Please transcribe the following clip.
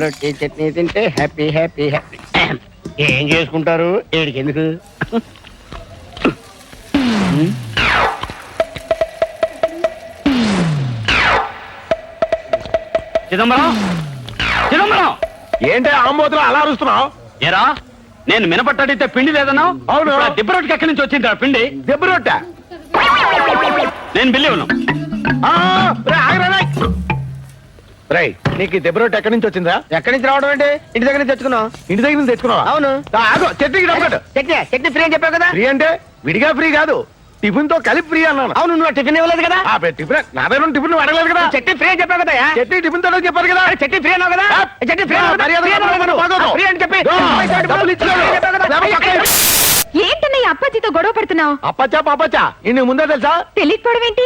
రొట్టి చట్నీ తింటే happy happy happy ఏం చేసుకుంటారు? ఏడికి ఎందుకు? చిదంబరం? చిదంబరం! ఏంటి ఆంబోతులు అలా అరుస్తున్నావు? ఏరా నేను మినపట్టడితే పిండి లేదన్నావు? అవును. దిబ్బరొట్టుకి ఎక్కడి నుంచి వచ్చింది పిండి? దెబ్బ రొట్టె? నేను బిల్లి రేయ్. రేయ్ నీకు ఈ దెబ్బ ఎక్కడి నుంచి వచ్చిందా ఎక్కడి నుంచి రావడం అంటే ఇంటి దగ్గర నుంచి తెచ్చుకున్నాం ఇంటి దగ్గర నుంచి తెచ్చుకున్నావా? అవును. ఆగు చట్నీకి డబ్బు చట్నీ చట్నీ ఫ్రీ అని చెప్పావు కదా? ఫ్రీ అంటే విడిగా ఫ్రీ కాదు. టిఫిన్తో కలిపి ఫ్రీ అన్నాను. అవును నువ్వు టిఫిన్ ఇవ్వలేదు కదా? టిఫిన్ నా దగ్గర టిఫిన్ అడగలేదు కదా? చట్నీ ఫ్రీ అని చెప్పావు కదా చట్నీ టిఫిన్తో చెప్పారు కదా? చట్నీ ఫ్రీ అన్నావు కదా? ఆ, చట్నీ ఫ్రీ. ఫ్రీ అని చెప్పి పడుతున్నావు అప్పచ్చా పాపచ్చా? ఇన్ని ముందే తెలుసా? తెలియకపోవడం ఏంటి?